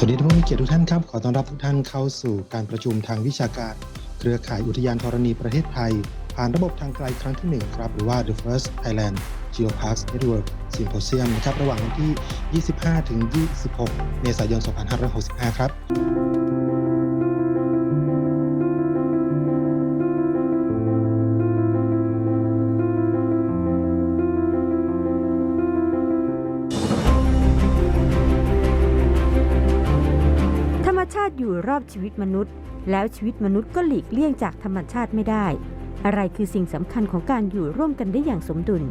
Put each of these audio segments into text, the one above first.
สวัสดีท่านผู้มีเกียรติทุกท่านครับ ขอต้อนรับทุกท่านเข้าสู่การประชุมทางวิชาการ เครือข่ายอุทยานธรณีประเทศไทย ผ่านระบบทางไกลครั้งที่ 1 ครับ หรือว่า The First Thailand Geoparks Network Symposium นะครับ ระหว่างวันที่ 25ถึง26 เมษายน 2565 ครับ อยู่รอบชีวิตมนุษย์ แล้วชีวิตมนุษย์ก็หลีกเลี่ยงจากธรรมชาติไม่ได้ อะไรคือสิ่งสำคัญของการอยู่ร่วมกันได้อย่างสมดุล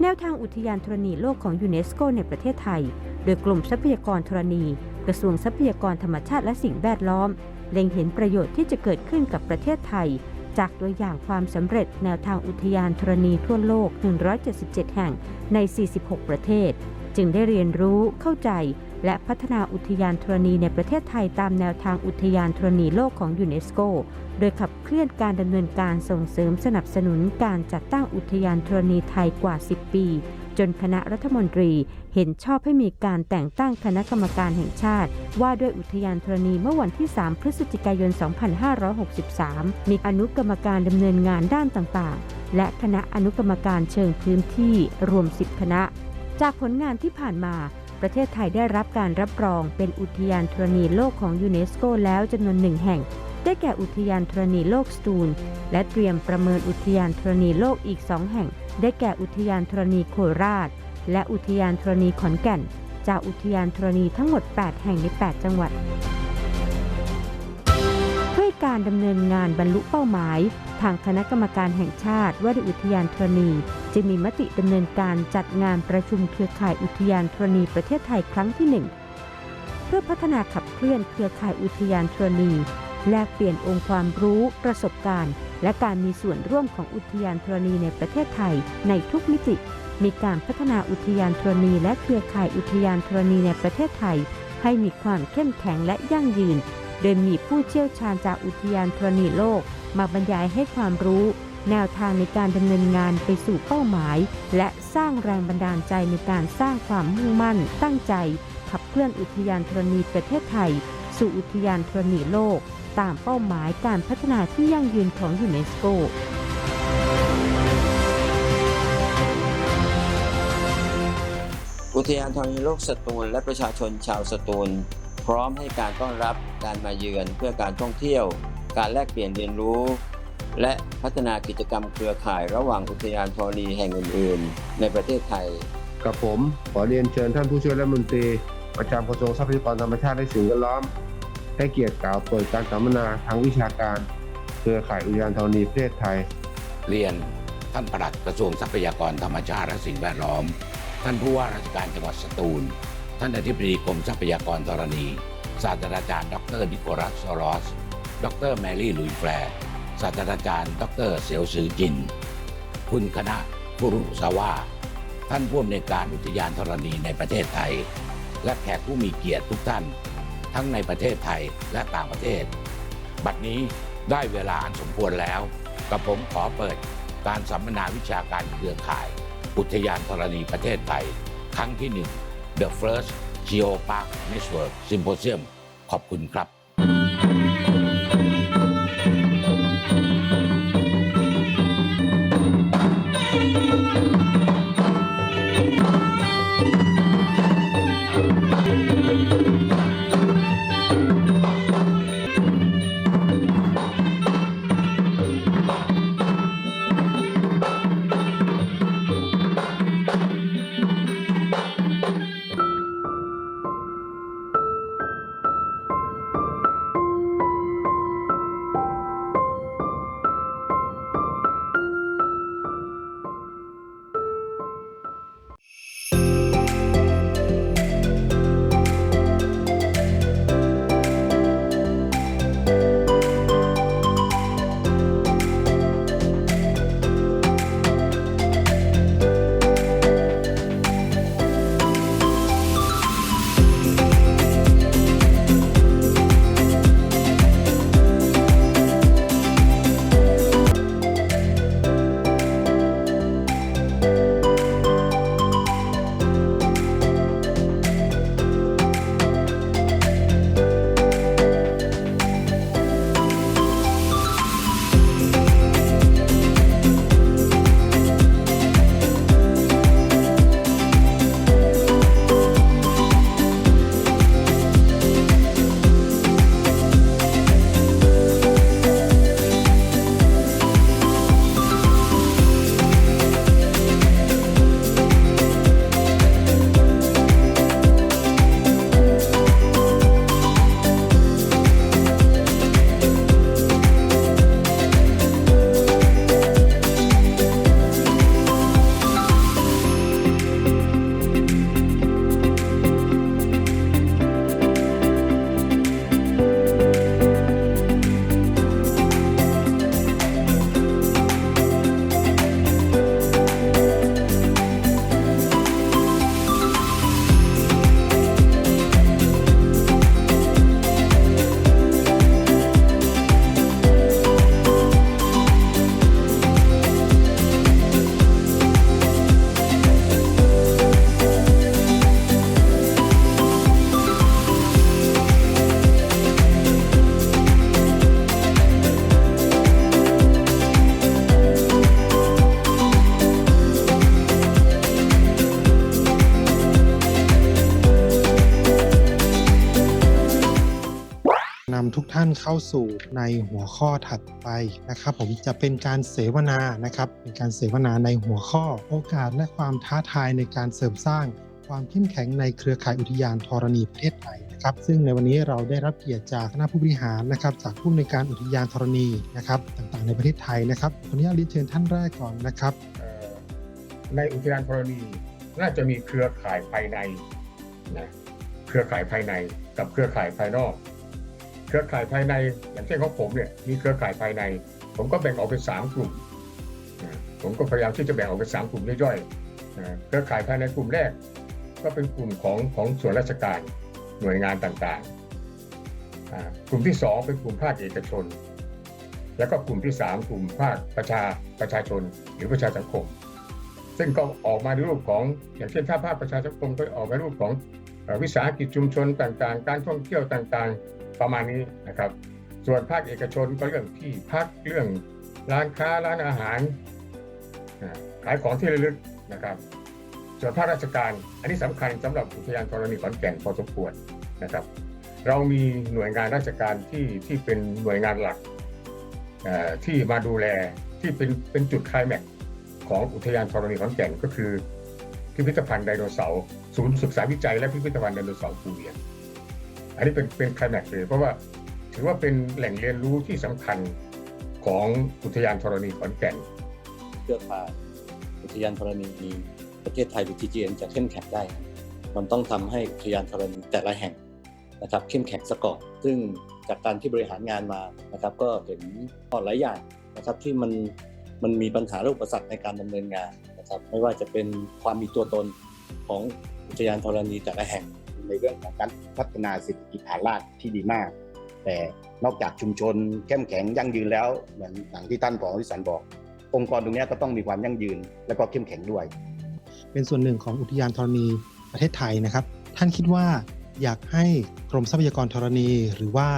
แนวทางอุทยานธรณีโลกของยูเนสโกในประเทศไทย โดยกลุ่มทรัพยากรธรณี กระทรวงทรัพยากรธรรมชาติและสิ่งแวดล้อม เล็งเห็นประโยชน์ที่จะเกิดขึ้นกับประเทศไทย จากตัวอย่างความสำเร็จแนวทางอุทยานธรณีทั่วโลก 177 แห่งใน 46 ประเทศ จึงได้เรียนรู้เข้าใจ และพัฒนาอุทยานธรณีในประเทศไทยตามแนวทางอุทยานธรณีโลกของยูเนสโก โดยขับเคลื่อนการดำเนินการส่งเสริมสนับสนุนการจัดตั้งอุทยานธรณีไทยกว่า 10 ปี จนคณะรัฐมนตรีเห็นชอบให้มีการแต่งตั้งคณะกรรมการแห่งชาติ ว่าด้วยอุทยานธรณีเมื่อวันที่ 3 พฤศจิกายน 2563 มีอนุกรรมการดำเนินงานด้านต่างๆ และคณะอนุกรรมการเชิงพื้นที่รวม 10 คณะ จากผลงานที่ผ่านมา ประเทศไทยได้รับการรับรองเป็นอุทยานธรณีโลกของยูเนสโกแล้วจำนวนหนึ่งแห่ง ได้แก่อุทยานธรณีโลกสตูล และเตรียมประเมินอุทยานธรณีโลกอีกสองแห่ง ได้แก่อุทยานธรณีโคราช และอุทยานธรณีขอนแก่น จากอุทยานธรณีทั้งหมด 8 แห่งใน 8 จังหวัด เพื่อให้การดำเนินงานบรรลุเป้าหมาย ทางคณะกรรมการแห่งชาติว่าด้วยอุทยานธรณี จะมีมติดำเนินการจัดงานประชุมเครือข่ายอุทยานธรณีประเทศไทยครั้งที่ 1 เพื่อพัฒนาขับเคลื่อนเครือข่ายอุทยานธรณี แลกเปลี่ยนองค์ความรู้ ประสบการณ์ และการมีส่วนร่วมของอุทยานธรณีในประเทศไทยในทุกมิติ มีการพัฒนาอุทยานธรณี และเครือข่ายอุทยานธรณีในประเทศไทย ให้มีความเข้มแข็งและยั่งยืน โดยมีผู้เชี่ยวชาญจากอุทยานธรณีโลก มาบรรยายให้ความรู้ แนวทางในการดำเนินงานไปสู่เป้าหมาย และสร้างแรงบันดาลใจในการสร้างความมุ่งมั่น ตั้งใจ ขับเคลื่อนอุทยานธรณีประเทศไทย สู่อุทยานธรณีโลก ตามเป้าหมายการพัฒนาที่ยั่งยืนของยูเนสโกอุทยานธรณีโลกสตูลและประชาชนชาวสตูล พร้อมให้การต้อนรับการมาเยือนเพื่อการท่องเที่ยว การแลกเปลี่ยนเรียนรู้ และพัฒนากิจกรรมเครือข่ายระหว่างอุทยานธรณีแห่งอื่น ๆ ในประเทศไทย กับผมขอเรียนเชิญท่านผู้ช่วยรัฐมนตรี ประจำกระทรวงทรัพยากรธรรมชาติและสิ่งแวดล้อม ให้เกียรติกล่าวเปิดการสัมมนาทางวิชาการ เครือข่ายอุทยานธรณีประเทศไทย เรียนท่านปลัดกระทรวงทรัพยากรธรรมชาติและสิ่งแวดล้อม ท่านผู้ว่าราชการจังหวัดสตูล ท่านอธิบดีกรมทรัพยากรธรณี ศาสตราจารย์ ดรนิโคลัสซอรอส ดรแมรี่ลุยแฟร์ศาสตราจารย์ ดรเสียวซือจิน คุณคณะฟุรุซาวาท่านผู้อำนวยการอุทยานธรณีในประเทศไทย และแขกผู้มีเกียรติทุกท่าน ทั้งในประเทศไทยและต่างประเทศ บัดนี้ได้เวลาอันสมควรแล้ว กับผมขอเปิดการสัมมนาวิชาการเครือข่าย อุทยานธรณีประเทศไทย ครั้งที่1 The First Geopark Network Symposium ขอบคุณครับ ทุกท่านเข้าสู่ในหัวข้อถัดไปนะครับผมจะเป็นการเสวนานะครับเป็นการเสวนาในหัวข้อโอกาสและความท้าทายในการเสริมสร้างความเข้มแข็งในเครือข่ายอุทยานธรณีประเทศไทยนะครับซึ่งในวันนี้เราได้รับเกียรติจากคณะผู้บริหารนะครับจากผู้อำนการอุทยานธรณีนะครับต่างๆในประเทศไทยนะครับขออนุญาตเรียนเชิญท่านแรกก่อนนะครับในอุทยานธรณีน่าจะมีเครือข่ายภายในนะเครือข่ายภายในกับเครือข่ายภายนอก เครือข่ายภายใน อย่างเช่นของผมเนี่ยมีเครือข่ายภายใน ผมก็แบ่งออกเป็นสามกลุ่ม ผมก็พยายามที่จะแบ่งออกเป็นสามกลุ่มย่อยๆเครือข่ายภายในกลุ่มแรก ก็เป็นกลุ่มของของส่วนราชการหน่วยงานต่างๆ กลุ่มที่สองเป็นกลุ่มภาคเอกชน แล้วก็กลุ่มที่สามกลุ่มภาคประชาประชาชน หรือประชาสังคม ซึ่งก็ออกมาในรูปของอย่างเช่นถ้าภาคประชาสังคมก็ออกมาในรูปของวิสาหกิจชุมชนต่างๆ การท่องเที่ยวต่างๆ ประมาณนี้นะครับ ส่วนภาคเอกชนก็เรื่องที่พักเรื่องร้านค้าร้านอาหารขายของที่ระลึกนะครับ ส่วนภาคราชการ อันนี้สำคัญสำหรับอุทยานธรณีขอนแก่นพอสมควรนะครับ เรามีหน่วยงานราชการที่ที่เป็นหน่วยงานหลักที่มาดูแลที่เป็นเป็นจุดคลายแม็กของอุทยานธรณีขอนแก่นก็คือ พิพิธภัณฑ์ไดโนเสาร์ศูนย์ศึกษาวิจัยและพิพิธภัณฑ์ไดโนเสาร์ภูเวียง อันนี้เป็นเป็นคลายแม็กเลยเพราะว่าถือว่าเป็นแหล่งเรียนรู้ที่สำคัญของอุทยานธรณีขอนแก่นเครือข่ายอุทยานธรณีประเทศไทยหรือ TGN จะเข้มแข็งได้ มันต้องทำให้อุทยานธรณีแต่ละแห่งนะครับเข้มแข็งซะก่อนซึ่งจากการที่บริหารงานมานะครับก็เห็นข้อหลายอย่างนะครับที่มันมันมีปัญหาและอุปสรรคในการดำเนินงานนะครับไม่ว่าจะเป็นความมีตัวตนของอุทยานธรณีแต่ละแห่ง ในเรื่องของการพัฒนาเศรษฐกิจฐานรากที่ดีมาก แต่นอกจากชุมชนเข้มแข็งยั่งยืนแล้วเหมือนอย่างที่ท่านผอวิสันบอก องค์กรตรงนี้ก็ต้องมีความยั่งยืนและก็เข้มแข็งด้วย เป็นส่วนหนึ่งของอุทยานธรณีประเทศไทยนะครับ ท่านคิดว่าอยากให้กรมทรัพยากรธรณี หรือว่า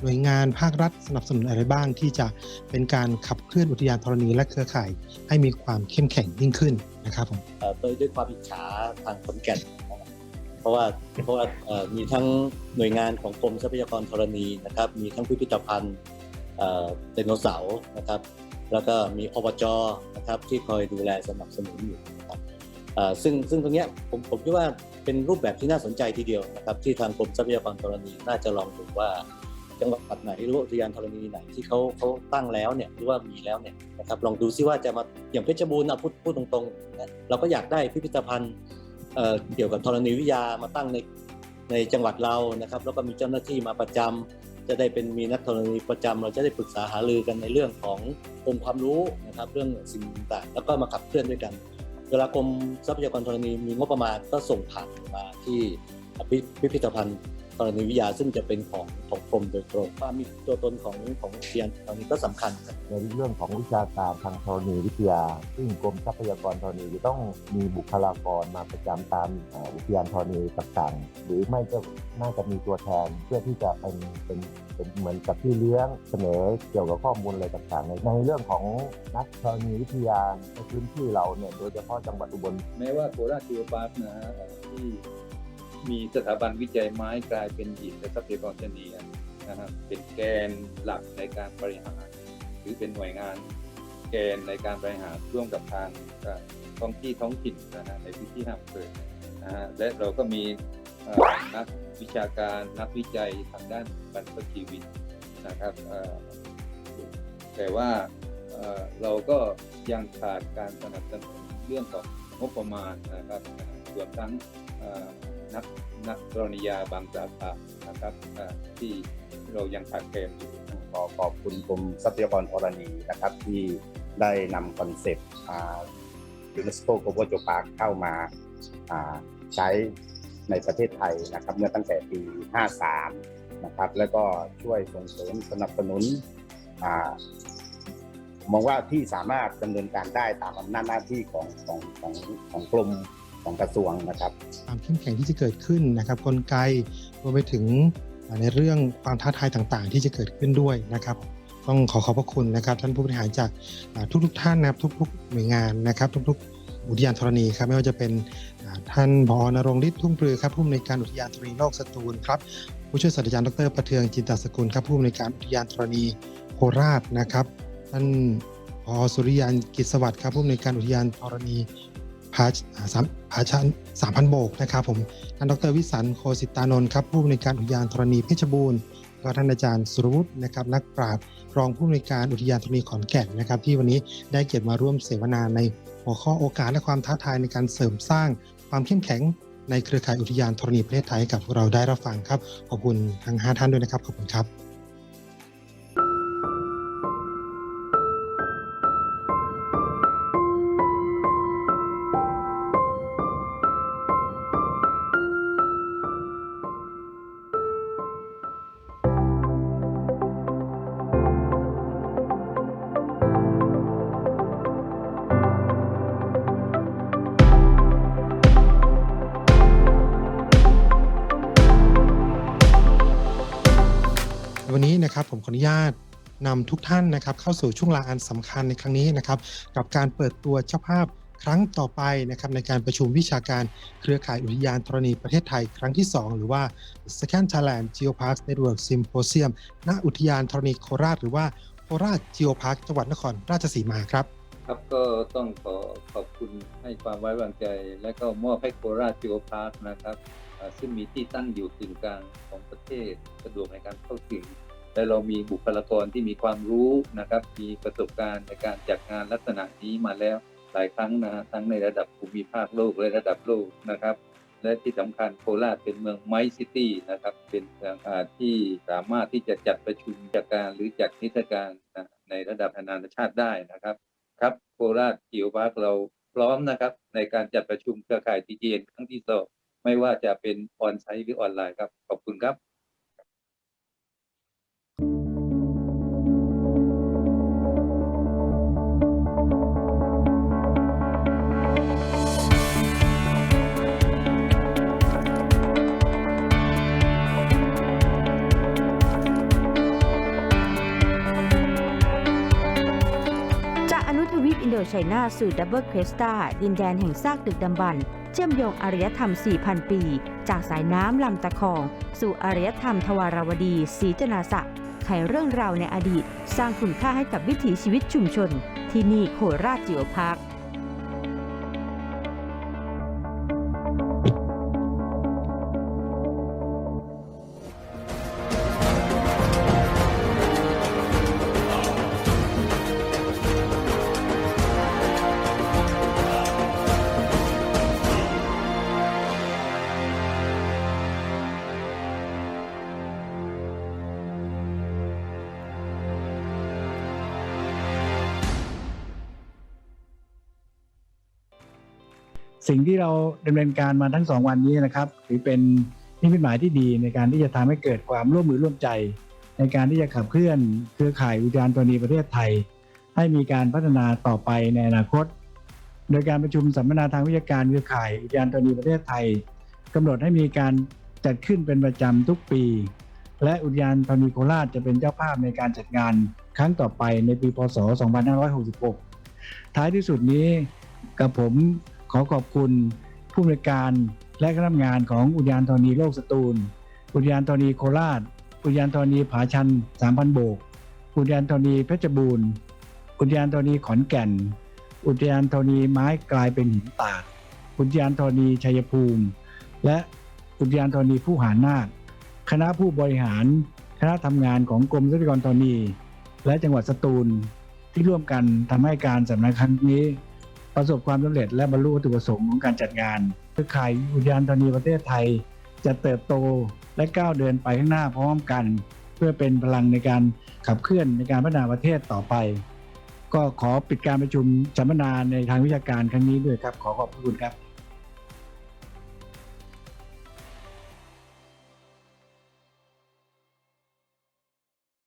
หน่วยงานภาครัฐสนับสนุนอะไรบ้าง ที่จะเป็นการขับเคลื่อนอุทยานธรณีและเครือข่าย ให้มีความเข้มแข็งยิ่งขึ้นนะครับผมโดยด้วยความอิจฉาทางขอนแก่น เพราะว่าเพราะว่ามีทั้งหน่วยงานของกรมทรัพยากรธรณีนะครับ มีทั้งพิพิธภัณฑ์ไดโนเสาร์นะครับ แล้วก็มีอบจนะครับที่คอยดูแลสนับสนุนอยู่นะครับซึ่งซึ่งตรงนี้ผมผมคิดว่าเป็นรูปแบบที่น่าสนใจทีเดียวนะครับ ที่ทางกรมทรัพยากรธรณีน่าจะลองดูว่าจังหวัดไหนหรือว่าอุทยานธรณีไหนที่เขาเขาตั้งแล้วเนี่ยหรือว่ามีแล้วเนี่ยนะครับลองดูซิว่าจะมาอย่างเพชรบูรณ์นะพูดพูดตรงๆนะเราก็อยากได้พิพิธภัณฑ์ เเกี่ยวกับธรณีวิทยามาตั้งในในจังหวัดเรานะครับ แล้วก็มีเจ้าหน้าที่มาประจำจะได้เป็นมีนักธรณีประจำเราจะได้ปรึกษาหารือกันในเรื่องขององค์ความรู้นะครับ เรื่องสิ่งต่างๆแล้วก็มาขับเคลื่อนด้วยกันเวลากรมทรัพยากรธรณีมีงบประมาณก็ส่งผ่านมาที่พิพิธภัณฑ์ ธรณีวิทยาซึ่งจะเป็นของของกรมโดยตรงความมีตัวตนของของอุทยานธรณีก็สำคัญครับในเรื่องของวิชาการทางธรณีวิทยา ซึ่งกรมทรัพยากรธรณีจะต้องมีบุคลากรมาประจำตามเอ่ออุทยานธรณีต่างๆหรือไม่ก็น่าจะมีตัวแทนเพื่อที่จะเป็นเป็นเป็นเหมือนกับที่เลี้ยงเสนอเกี่ยวกับข้อมูลอะไรต่างๆ ในในเรื่องของนักธรณีวิทยาในพื้นที่เราเนี่ยโดยเฉพาะจังหวัดอุบลแม้ว่าโคราชจิโอพาร์คนะฮะที่ มีสถาบันวิจัยไม้กลายเป็นหินและทรัพยากรชนีนะฮะเป็นแกนหลักในการบริหาร หรือเป็นหน่วยงานแกนในการบริหารร่วมกับทางท้องที่ท้องถิ่นนะฮะในพื้นที่ห้ามเกิดนะฮะและเราก็มีนักวิชาการนักวิจัยทางด้านบรรพชีวิตนะครับแต่ว่าเราก็ยังขาดการสนับสนุนเรื่องของงบประมาณนะครับรวมทั้ง นักนักธรณียาบางสาขานะครับที่เรายังขาดแคลนอยู่ขอขอบคุณกรมทรัพยากรธรณีนะครับที่ได้นำคอนเซปต์ยูเนสโกโกโบโจปาร์คเข้ามาใช้ในประเทศไทยนะครับเมื่อตั้งแต่ปี 53 นะครับ แล้วก็ช่วยส่งเสริมสนับสนุนอมองว่าที่สามารถดำเนินการได้ตามอำนาจหน้าที่ของของของของกรม ของกระทรวงนะครับ ความเข้มแข็งที่จะเกิดขึ้นนะครับ กลไกรวมไปถึงในเรื่องความท้าทายต่างๆ ที่จะเกิดขึ้นด้วยนะครับ ต้องขอขอบพระคุณนะครับ ท่านผู้บริหารจากทุกๆท่านนะครับ ทุกๆหน่วยงานนะครับ ทุกๆอุทยานธรณีครับไม่ว่าจะเป็นท่านผอนรงฤทธิ์ทุ่งปลือครับผู้อำนวยการอุทยานธรณีโลกสตูลครับผู้ช่วยศาสตราจารย์ดรประเทืองจินตสกุลครับผู้อำนวยการอุทยานธรณีโคราชนะครับท่านผอสุริยันกิจสวัสดิ์ครับผู้อำนวยการอุทยานธรณี ผาสามผาชันสามพันโบกนะครับผมท่านดรวิสันโคสิตานนท์ครับผู้อำนวยการอุทยานธรณีเพชรบูรณ์แล้วก็ท่านอาจารย์สุรวุฒินะครับนักปราชญ์รองผู้อำนวยการอุทยานธรณีขอนแก่นนะครับ ที่วันนี้ได้เกียรติมาร่วมเสวนาในหัวข้อโอกาสและความท้าทายในการเสริมสร้างความเข้มแข็งในเครือข่ายอุทยานธรณีประเทศไทยกับพวกเราได้รับฟังครับ ขอบคุณทั้ง 5 ท่านด้วยนะครับ ขอบคุณครับ วันนี้นะครับผมขออนุญาตนำทุกท่านนะครับเข้าสู่ช่วงเวลาอันสำคัญในครั้งนี้นะครับกับการเปิดตัวเจ้าภาพครั้งต่อไปนะครับในการประชุมวิชาการเครือข่ายอุทยานธรณีประเทศไทยครั้งที่ 2 หรือว่า Second Thailand Geopark Network Symposium ณอุทยานธรณีโคราช หรือว่าโคราช Geopark จังหวัดนครราชสีมาครับครับก็ต้องขอขอบคุณให้ความไว้วางใจ และก็มอบให้โคราชจิโอพาร์คนะครับ ซึ่งมีที่ตั้งอยู่กึ่งกลางของประเทศสะดวกในการเข้าถึง และเรามีบุคลากรที่มีความรู้นะครับ มีประสบการณ์ในการจัดงานลักษณะนี้มาแล้วหลายครั้งนะทั้งในระดับภูมิภาคโลกและระดับโลกนะครับ และที่สำคัญโคราชเป็นเมืองไมซิตี้นะครับ เป็นเมืองที่สามารถที่จะจัดประชุมจัดการหรือจัดนิทรรศการในระดับนานาชาติได้นะครับครับโคราชจิวพาร์คเราพร้อมนะครับ ในการจัดประชุมเครือข่าย TGN ครั้งที่สอง ไม่ว่าจะเป็นออนไซต์หรือออนไลน์ครับ ขอบคุณครับ ไชน่าสู่ดับเบิลเครสตาดินแดนแห่งซากดึกดำบรรพ์เชื่อมโยงอารยธรรม 4,000 ปี จากสายน้ำลำตะคอง สู่อารยธรรมทวารวดีศรีจนาสะไขเรื่องราวในอดีต สร้างคุณค่าให้กับวิถีชีวิตชุมชน ที่นี่โคราชจิโอพาร์ค สิ่งที่เราดำเนินการมาทั้งสองวันนี้นะครับถือเป็นนิมิตหมายที่ดีในการที่จะทำให้เกิดความร่วมมือร่วมใจ ในการที่จะขับเคลื่อนเครือข่ายอุทยานธรณีประเทศไทย ให้มีการพัฒนาต่อไปในอนาคต โดยการประชุมสัมมนาทางวิชาการเครือข่ายอุทยานธรณีประเทศไทยกำหนดให้มีการจัดขึ้นเป็นประจำทุกปี และอุทยานธรณีโคราชจะเป็นเจ้าภาพในการจัดงานครั้งต่อไปในปีพศ 2566 ท้ายที่สุดนี้กับผม ขอขอบคุณผู้บริการและคณะทำงานของอุทยานธรณีโลกสตูล อุทยานธรณีโคราช อุทยานธรณีผาชัน3,000โบก อุทยานธรณีเพชรบูรณ์ อุทยานธรณีขอนแก่น อุทยานธรณีไม้กลายเป็นหินตาด อุทยานธรณีชัยภูมิ และอุทยานธรณีผู้หานาคคณะผู้บริหาร คณะทำงานของกรมทรัพยากรธรณี และจังหวัดสตูลที่ร่วมกันทำให้การสัมมนาครั้งนี้ ประสบความสำเร็จและบรรลุวัตถุประสงค์ของการจัดงานเครือข่ายอุทยานธรณีประเทศไทย จะเติบโตและก้าวเดินไปข้างหน้าพร้อมกัน เพื่อเป็นพลังในการขับเคลื่อนในการพัฒนาประเทศต่อไป ก็ขอปิดการประชุมสัมมนาในทางวิชาการครั้งนี้ด้วยครับ ขอขอบพระคุณครับ